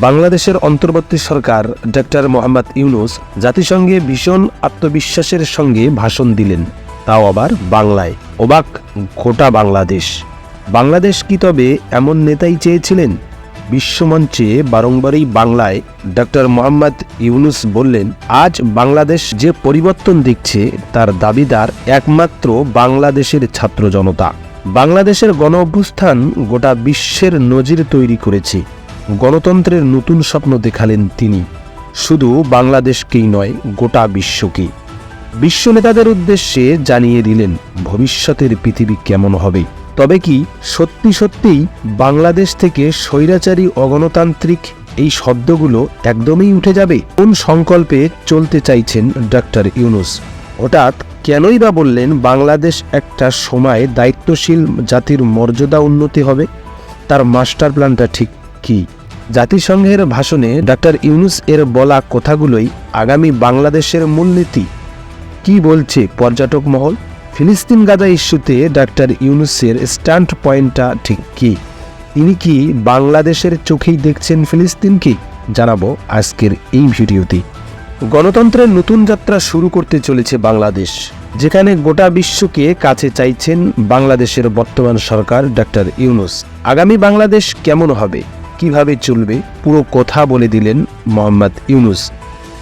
বাংলাদেশের অন্তর্বর্তী সরকার ডক্টর মোহাম্মদ ইউনুস জাতিসংঘে ভীষণ আত্মবিশ্বাসের সঙ্গে ভাষণ দিলেন। তাও আবার বাংলায়। ওবাক গোটা বাংলাদেশ। বাংলাদেশ কি তবে এমন নেতাই চেয়েছিলেন? বিশ্বমঞ্চে বারংবারই বাংলায় ডক্টর মোহাম্মদ ইউনুস বললেন, আজ বাংলাদেশ যে পরিবর্তন দেখছে, তার দাবিদার একমাত্র বাংলাদেশের ছাত্র জনতা। বাংলাদেশের গণ অভ্যুত্থান গোটা বিশ্বের নজির তৈরি করেছে। গণতন্ত্রের নতুন স্বপ্ন দেখালেন তিনি। শুধু বাংলাদেশকেই নয়, গোটা বিশ্বকে। বিশ্ব নেতাদের উদ্দেশ্যে জানিয়ে দিলেন, ভবিষ্যতের পৃথিবী কেমন হবে। তবে কি, সত্যি সত্যিই বাংলাদেশ থেকে স্বৈরাচারী অগণতান্ত্রিক এই শব্দগুলো একদমই উঠে যাবে? কোন সংকল্পে চলতে চাইছেন ডক্টর ইউনুস? হঠাৎ কেনই বা বললেন, বাংলাদেশ একটা সময় দায়িত্বশীল জাতির মর্যাদা উন্নতি হবে? তার মাস্টার প্ল্যানটা ঠিক কি? জাতিসংঘের ভাষণে ডক্টর ইউনুস এর বলা কথাগুলোই আগামী বাংলাদেশের মূলনীতি। কি বলছে পর্যটক মহল? ফিলিস্তিন গাজা ইস্যুতে ডাক্তার ইউনুসের স্ট্যান্ড পয়েন্টটা ঠিক কি? তিনি কি বাংলাদেশের চোখেই দেখছেন ফিলিস্তিনকে? জানাব আজকের এই ভিডিওতে। গণতন্ত্রের নতুন যাত্রা শুরু করতে চলেছে বাংলাদেশ, যেখানে গোটা বিশ্বকে কাছে চাইছেন বাংলাদেশের বর্তমান সরকার ডাক্তার ইউনুস। আগামী বাংলাদেশ কেমন হবে? কীভাবে চলবে পুরো কথা বলে দিলেন মোহাম্মদ ইউনুস।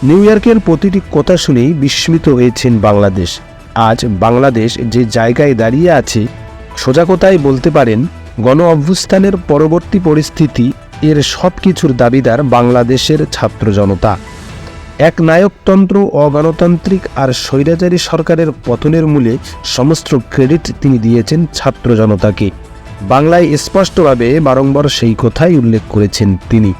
নিউ ইয়র্কের প্রতিটি কথা শুনেই বিস্মিত হয়েছেন বাংলাদেশ। আজ বাংলাদেশ যে জায়গায় দাঁড়িয়ে আছে, সোজা কথায় বলতে পারেন, গণ অভ্যুত্থানের পরবর্তী পরিস্থিতি এর সব কিছুর দাবিদার বাংলাদেশের ছাত্র জনতা। এক নায়কতন্ত্র, অগণতান্ত্রিক আর স্বৈরাচারী সরকারের পতনের মূলে সমস্ত ক্রেডিট তিনি দিয়েছেন ছাত্র জনতাকে। বাংলায় স্পষ্টভাবে বারংবার সেই কথাই উল্লেখ করেছেন তিনি।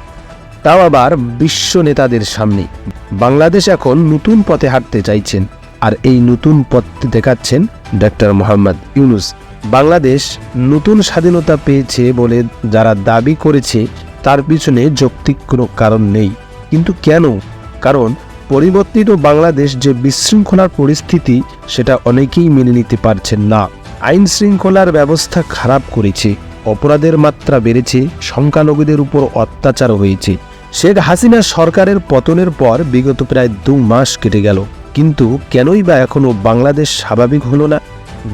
তাও আবার বিশ্ব নেতাদের সামনে। বাংলাদেশ এখন নতুন পথে হাঁটতে চাইছেন। আর এই নতুন পথ দেখাচ্ছেন ডক্টর মোহাম্মদ ইউনুস। বাংলাদেশ নতুন স্বাধীনতা পেয়েছে বলে যারা দাবি করেছে, তার পিছনে যৌক্তিক কোনো কারণ নেই। কিন্তু কেন? কারণ পরিবর্তিত বাংলাদেশ যে বিশৃঙ্খলার পরিস্থিতি, সেটা অনেকেই মেনে নিতে পারছেন না। আইন শৃঙ্খলার ব্যবস্থা খারাপ করেছে, অপরাধের মাত্রা বেড়েছে, সংখ্যালঘুদের উপর অত্যাচার হয়েছে। শেখ হাসিনা সরকারের পতনের পর বিগত প্রায় দু মাস কেটে গেল। কিন্তু কেনই বা এখনও বাংলাদেশ স্বাভাবিক হলো না?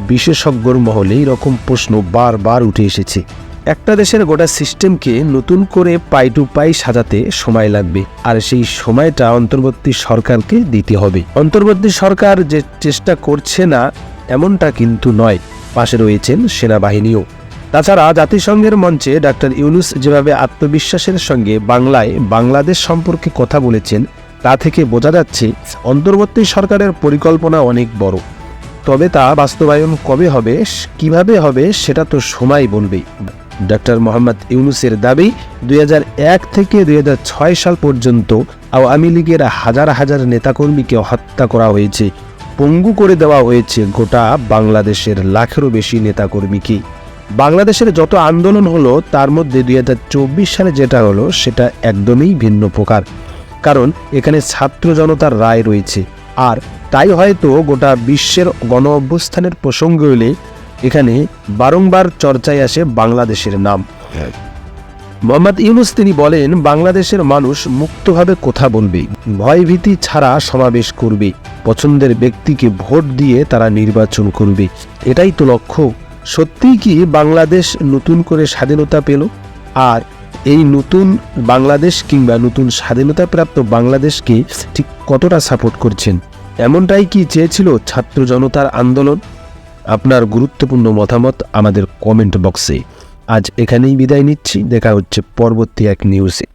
বিশেষজ্ঞর মহলে এই রকম প্রশ্ন বারবার উঠে এসেছে। একটা দেশের গোটা সিস্টেমকে নতুন করে পাই টু পাই সাজাতে সময় লাগবে, আর সেই সময়টা অন্তর্বর্তী সরকারকে দিতে হবে। অন্তর্বর্তী সরকার যে চেষ্টা করছে না, এমনটা কিন্তু নয়। পাশে রয়েছেন সেনাবাহিনীও। তাছাড়া জাতিসংঘের মঞ্চে ডাক্তার ইউনুস যেভাবে আত্মবিশ্বাসের সঙ্গে বাংলায় বাংলাদেশ সম্পর্কে কথা বলেছেন, তা থেকে বোঝা যাচ্ছে অন্তর্বর্তী সরকারের পরিকল্পনা অনেক বড়। তবে তা বাস্তবায়ন কবে হবে, কীভাবে হবে, সেটা তো সময় বলবে ডক্টর মোহাম্মদ ইউনুসের দাবি, দুই হাজার এক থেকে দুই হাজার ছয় সাল পর্যন্ত আওয়ামী লীগের হাজার হাজার নেতাকর্মীকে হত্যা করা হয়েছে। পঙ্গু করে দেওয়া হয়েছে গোটা বাংলাদেশের লাখেরও বেশি নেতাকর্মীকে বাংলাদেশের যত আন্দোলন হলো, তার মধ্যে দু হাজার চব্বিশ সালে যেটা হলো, সেটা একদমই ভিন্ন প্রকার। কারণ, এখানে ছাত্র জনতার রায় রয়েছে। আর তাই হয়তো গোটা বিশ্বের গণ অভ্যুত্থানের প্রসঙ্গ এলে এখানে বারংবার চর্চায় আসে বাংলাদেশের নাম। মোহাম্মদ ইউনুস তিনি বলেন, বাংলাদেশের মানুষ মুক্তভাবে কথা বলবে, ভয়ভীতি ছাড়া সমাবেশ করবে, পছন্দের ব্যক্তিকে ভোট দিয়ে তারা নির্বাচন করবে। এটাই তো লক্ষ্য। সত্যিই কি বাংলাদেশ নতুন করে স্বাধীনতা পেল? আর এই নতুন বাংলাদেশ কিংবা নতুন স্বাধীনতাপ্রাপ্ত বাংলাদেশকে ঠিক কতটা সাপোর্ট করছেন? এমনটাই কি চেয়েছিল ছাত্র জনতার আন্দোলন? আপনার গুরুত্বপূর্ণ মতামত আমাদের কমেন্ট বক্সে। আজ এখানেই বিদায় নিচ্ছি। দেখা হচ্ছে পরবর্তী এক নিউজে